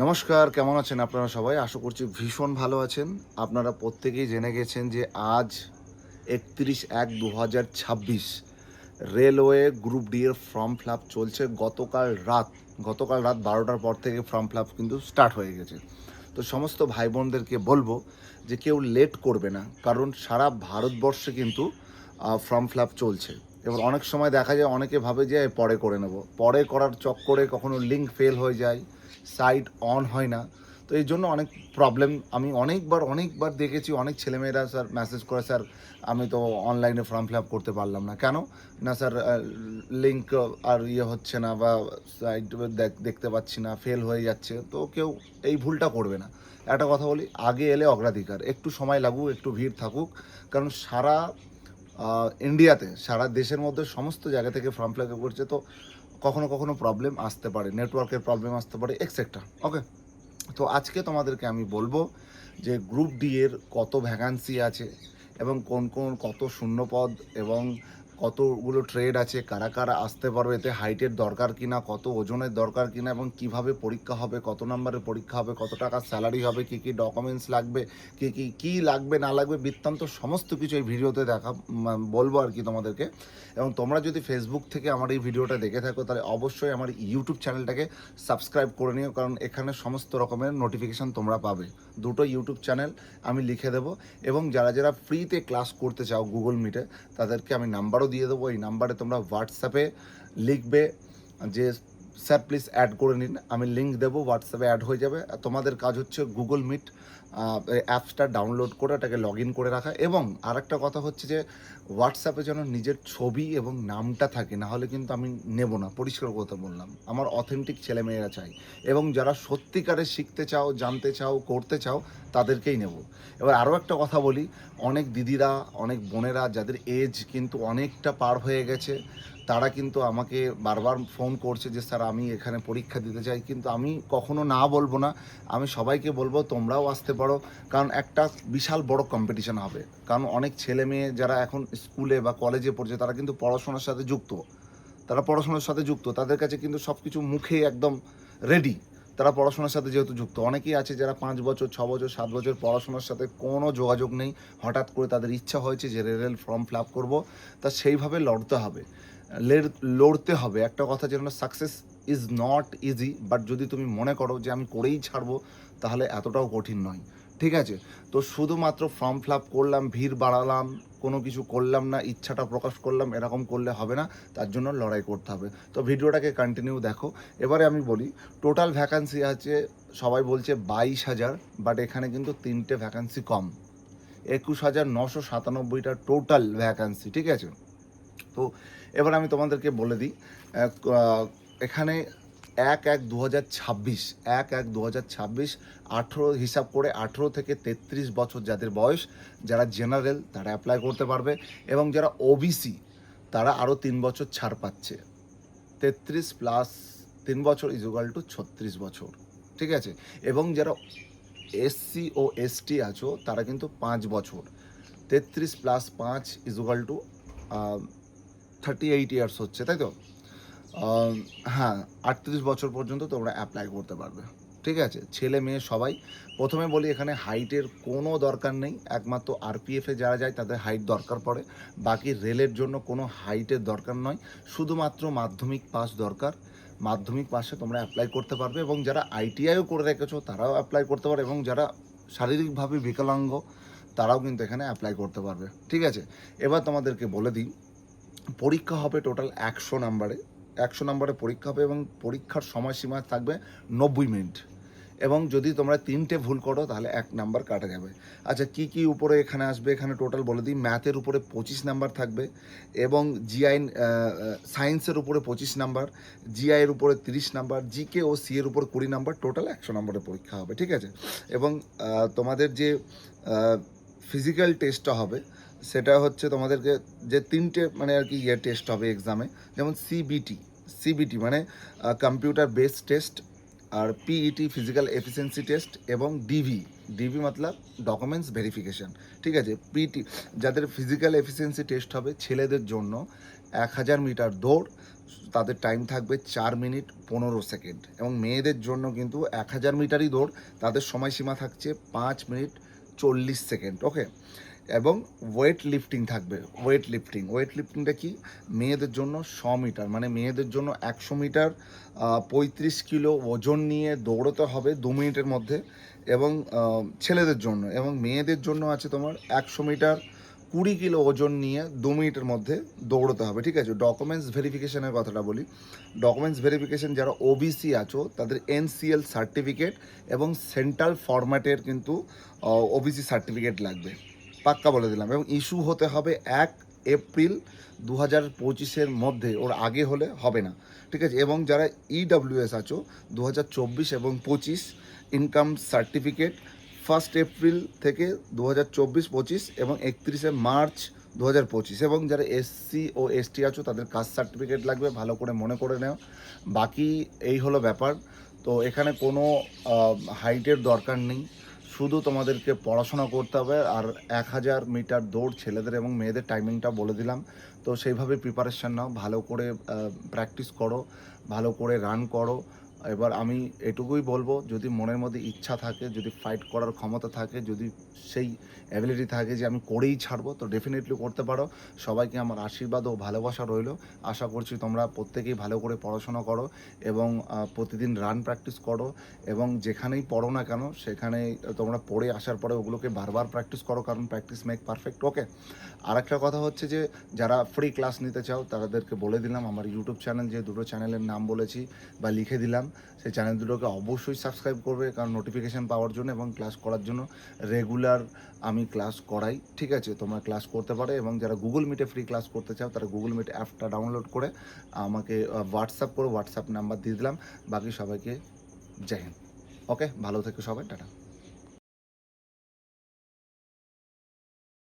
নমস্কার, কেমন আছেন আপনারা সবাই? আশা করছি ভীষণ ভালো আছেন। আপনারা প্রত্যেকেই জেনে গেছেন যে আজ একত্রিশ এক দু হাজার ছাব্বিশ রেলওয়ে গ্রুপ ডি এর ফর্ম ফিল চলছে। গতকাল রাত গতকাল রাত বারোটার পর থেকে ফর্ম ফিল কিন্তু স্টার্ট হয়ে গেছে। তো সমস্ত ভাই বোনদেরকে বলব যে কেউ লেট করবে না, কারণ সারা ভারতবর্ষে কিন্তু ফর্ম ফিল চলছে। এবার অনেক সময় দেখা যায়, অনেকে ভাবে যে পরে করে নেব। পরে করার চক্করে কখনো লিঙ্ক ফেল হয়ে যায় সাইট অন হয় না। তো এই জন্য অনেক প্রবলেম আমি অনেকবার অনেকবার দেখেছি অনেক ছেলেমেয়েরা স্যার মেসেজ করে স্যার আমি তো অনলাইনে ফর্ম ফিল আপ করতে পারলাম না। কেন? না স্যার লিঙ্ক আর ইয়ে হচ্ছে না বা সাইট দেখতে পাচ্ছি না ফেল হয়ে যাচ্ছে। তো কেউ এই ভুলটা করবে না। একটা কথা বলি, আগে এলে অগ্রাধিকার। একটু সময় লাগুক, একটু ভিড় থাকুক। কারণ সারা ইন্ডিয়াতে সারা দেশের মধ্যে সমস্ত জায়গা থেকে ফর্ম ফিল আপ করছে। তো কখনো কখনো প্রবলেম আসতে পারে নেটওয়ার্কের প্রবলেম আসতে পারে এক্সেট্রা ওকে তো আজকে তোমাদেরকে আমি বলব যে গ্রুপ ডি এর কত ভ্যাকান্সি আছে এবং কোন কোন কত শূন্যপদ এবং কতগুলো ট্রেড আছে, কারা কারা আসতে পারবে, এতে হাইটের দরকার কিনা, কত ওজনের দরকার কিনা, এবং কীভাবে পরীক্ষা হবে, কত নম্বরের পরীক্ষা হবে, কত টাকা স্যালারি হবে, কি কি ডকুমেন্টস লাগবে, কি কি কি লাগবে, না লাগবে, বৃত্তান্ত সমস্ত কিছু এই ভিডিওতে দেখা বলব আর কি তোমাদেরকে। এবং তোমরা যদি ফেসবুক থেকে আমার এই ভিডিওটা দেখে থাকো, তাহলে অবশ্যই আমার ইউটিউব চ্যানেলটাকে সাবস্ক্রাইব করে নিও, কারণ এখানে সমস্ত রকমের নোটিফিকেশান তোমরা পাবে। দুটো ইউটিউব চ্যানেল আমি লিখে দেবো, এবং যারা যারা ফ্রিতে ক্লাস করতে চাও গুগল মিটে তাদেরকে আমি নাম্বারও দিয়ে দেবো এই নাম্বারে তোমরা হোয়াটসঅ্যাপে লিখবে যে স্যার প্লিজ অ্যাড করে নিন। আমি লিঙ্ক দেবো হোয়াটসঅ্যাপে অ্যাড হয়ে যাবে। আর তোমাদের কাজ হচ্ছে গুগল মিট অ্যাপসটা ডাউনলোড করে ওটাকে লগ ইন করে রাখা। এবং আরেকটা কথা হচ্ছে যে হোয়াটসঅ্যাপে যেন নিজের ছবি এবং নামটা থাকে, না হলে কিন্তু আমি নেব না। পরিষ্কার কথা বললাম। আমার অথেন্টিক ছেলেমেয়েরা চাই। এবং যারা সত্যিকারে শিখতে চাও, জানতে চাও, করতে চাও, তাদেরকেই নেব। এবার আরও একটা কথা বলি। অনেক দিদিরা, অনেক বোনেরা, যাদের এজ কিন্তু অনেকটা পার হয়ে গেছে তারা কিন্তু আমাকে বারবার ফোন করছে যে, স্যার, আমি এখানে পরীক্ষা দিতে চাই। কিন্তু আমি কখনো না বলব না। আমি সবাইকে বলব, তোমরাও আসতে পারো। কারণ একটা বিশাল বড় কম্পিটিশন হবে। কারণ অনেক ছেলে মেয়ে যারা এখন স্কুলে বা কলেজে পড়ছে, তারা কিন্তু পড়াশোনার সাথে যুক্ত। তারা পড়াশোনার সাথে যুক্ত। তাদের কাছে কিন্তু সব কিছু মুখে একদম রেডি তারা পড়াশোনার সাথে যেহেতু যুক্ত। অনেকেই আছে যারা পাঁচ বছর, ছ বছর, সাত বছর পড়াশোনার সাথে কোনো যোগাযোগ নেই। হঠাৎ করে তাদের ইচ্ছা হয়েছে যে, রেল ফর্ম ফিল আপ করব। তা সেইভাবে লড়তে হবে। লড়তে হবে। একটা কথা যেন success is not easy but যদি তুমি মনে করো যে আমি করেই ছাড়বো, তাহলে এতটাও কঠিন নয়। ঠিক আছে? তো শুধুমাত্র ফর্ম ফিল করলাম, ভিড় বাড়ালাম, কোনো কিছু করলাম না, ইচ্ছাটা প্রকাশ করলাম, এরকম করলে হবে না, তার জন্য লড়াই করতে হবে। তো ভিডিওটাকে কন্টিনিউ দেখো। এবারে আমি বলি টোটাল ভ্যাকান্সি আছে, সবাই বলছে বাইশ হাজার বাট এখানে কিন্তু তিনটে ভ্যাকান্সি কম। একুশ হাজার নশো সাতানব্বইটা টোটাল ভ্যাকান্সি ঠিক আছে? তো এবার আমি তোমাদেরকে বলে দিই এখানে এক এক দু হাজার ছাব্বিশ, এক এক দু হাজার ছাব্বিশ, আঠেরো হিসাব করে আঠেরো থেকে তেত্রিশ বছর যাদের বয়স, যারা জেনারেল তারা অ্যাপ্লাই করতে পারবে এবং যারা ওবিসি তারা আরও তিন বছর ছাড় পাচ্ছে। তেত্রিশ প্লাস তিন বছর ইজুগাল টু ছত্রিশ বছর, ঠিক আছে? এবং যারা এসসি ও এসটি আছো, তারা কিন্তু পাঁচ বছর। তেত্রিশ প্লাস পাঁচ equal to thirty eight years হচ্ছে, তাই তো? হ্যাঁ আটত্রিশ বছর পর্যন্ত তোমরা অ্যাপ্লাই করতে পারবে, ঠিক আছে? ছেলে মেয়ে সবাই, প্রথমে বলি এখানে হাইটের কোনো দরকার নেই, একমাত্র আরপিএফে যারা যায় তাদের হাইট দরকার পড়ে, বাকি রেলের জন্য কোনো হাইটের দরকার নয়, শুধুমাত্র মাধ্যমিক পাস দরকার, মাধ্যমিক পাশে তোমরা অ্যাপ্লাই করতে পারবে এবং যারা আইটিআইও করে রেখেছো তারাও অ্যাপ্লাই করতে পারে এবং যারা শারীরিকভাবে বিকলাঙ্গ তারাও কিন্তু এখানে অ্যাপ্লাই করতে পারবে, ঠিক আছে? এবার তোমাদেরকে বলে দিই পরীক্ষা হবে টোটাল একশো নাম্বারে একশো নাম্বারে পরীক্ষা হবে এবং পরীক্ষার সময়সীমা থাকবে নব্বই মিনিট। এবং যদি তোমরা তিনটে ভুল করো, তাহলে এক নাম্বার কাটা যাবে। আচ্ছা কি কি উপরে এখানে আসবে? এখানে টোটাল বলে দিই। ম্যাথের উপরে পঁচিশ নাম্বার থাকবে এবং জিআই সায়েন্সের উপরে পঁচিশ নাম্বার জিআইয়ের উপরে তিরিশ নাম্বার জিকে ও সি এর উপর কুড়ি নাম্বার টোটাল একশো নাম্বারের পরীক্ষা হবে, ঠিক আছে? এবং তোমাদের যে ফিজিক্যাল টেস্টটা হবে সেটা হচ্ছে তোমাদেরকে যে তিনটে মানে আর কি ইয়ে টেস্ট হবে এক্সামে যেমন সিবিটি সিবিটি মানে কম্পিউটার বেস টেস্ট আর পিইটি ফিজিক্যাল এফিসিয়েন্সি টেস্ট এবং ডিভি ডিভি মতলব ডকুমেন্টস ভেরিফিকেশন ঠিক আছে? পিটি যাদের ফিজিক্যাল এফিসিয়েন্সি টেস্ট হবে ছেলেদের জন্য এক হাজার মিটার দৌড়, তাদের টাইম থাকবে চার মিনিট পনেরো সেকেন্ড এবং মেয়েদের জন্য কিন্তু এক হাজার মিটারই দৌড়, তাদের সময়সীমা থাকছে পাঁচ মিনিট চল্লিশ সেকেন্ড ওকে এবং ওয়েট লিফটিং থাকবে ওয়েট লিফটিং ওয়েট লিফটিংটা কি? মেয়েদের জন্য শ মিটার মানে মেয়েদের জন্য একশো মিটার পঁয়ত্রিশ কিলো ওজন নিয়ে দৌড়তে হবে দু মিনিটের মধ্যে এবং ছেলেদের জন্য এবং মেয়েদের জন্য আছে তোমার একশো মিটার, কুড়ি কিলো ওজন নিয়ে দু মিনিটের মধ্যে দৌড়তে হবে, ঠিক আছে? ডকুমেন্টস ভেরিফিকেশনের কথাটা বলি। ডকুমেন্টস ভেরিফিকেশন যারা ওবিসি আছো, তাদের এনসিএল সার্টিফিকেট এবং সেন্ট্রাল ফরম্যাটের কিন্তু ওবিসি সার্টিফিকেট লাগবে। পাক্কা বলে দিলাম। এবং ইস্যু হতে হবে এক এপ্রিল দু হাজার পঁচিশের মধ্যে। ওর আগে হলে হবে না। ঠিক আছে? এবং যারা ইডাব্লিউএস আছো দু হাজার চব্বিশ এবং পঁচিশ ইনকাম সার্টিফিকেট ফার্স্ট এপ্রিল থেকে দু হাজার চব্বিশ পঁচিশ এবং একত্রিশে মার্চ দু হাজার পঁচিশ। এবং যারা এসসি ও এসটি আছো, তাদের কাস্ট সার্টিফিকেট লাগবে। ভালো করে মনে করে নেও। বাকি এই হলো ব্যাপার। তো এখানে কোনো হাইটের দরকার নেই। শুধু তোমাদেরকে পড়াশোনা করতে হবে, আর এক হাজার মিটার দৌড় ছেলেদের এবং মেয়েদের টাইমিংটা বলে দিলাম। তো সেইভাবে প্রিপারেশান নাও, ভালো করে প্র্যাকটিস করো, ভালো করে রান করো এবার আমি এটুকুই বলব, যদি মনের মধ্যে ইচ্ছা থাকে, যদি ফাইট করার ক্ষমতা থাকে, যদি সেই অ্যাবিলিটি থাকে যে আমি করেই ছাড়বো, তো ডেফিনেটলি করতে পারো। সবাইকে আমার আশীর্বাদ ও ভালোবাসা রইল। আশা করছি তোমরা প্রত্যেকেই ভালো করে পড়াশোনা করো এবং প্রতিদিন রান প্র্যাকটিস করো এবং যেখানেই পড়ো না কেন সেখানেই তোমরা পড়ে আসার পরে ওগুলোকে বারবার প্র্যাকটিস করো, কারণ প্র্যাকটিস মেক পারফেক্ট ওকে আর একটা কথা হচ্ছে যে, যারা ফ্রি ক্লাস নিতে চাও, তাদেরকে বলে দিলাম, আমার ইউটিউব চ্যানেল যে দুটো চ্যানেলের নাম বলেছি বা লিখে দিলাম। সেই চ্যানেল দুটোকে অবশ্যই সাবস্ক্রাইব করবে, কারণ নোটিফিকেশান পাওয়ার জন্য এবং ক্লাস করার জন্য রেগুলার আমি ক্লাস করাই, ঠিক আছে? তোমরা ক্লাস করতে পারো এবং যারা গুগল মিটে ফ্রি ক্লাস করতে চাও, তারা গুগল মিট অ্যাপটা ডাউনলোড করে আমাকে হোয়াটসঅ্যাপ করে হোয়াটসঅ্যাপ নাম্বার দিয়ে দিলাম। বাকি সবাইকে জয় হিন্দ। ওকে ভালো থেকো সবাই, টাটা।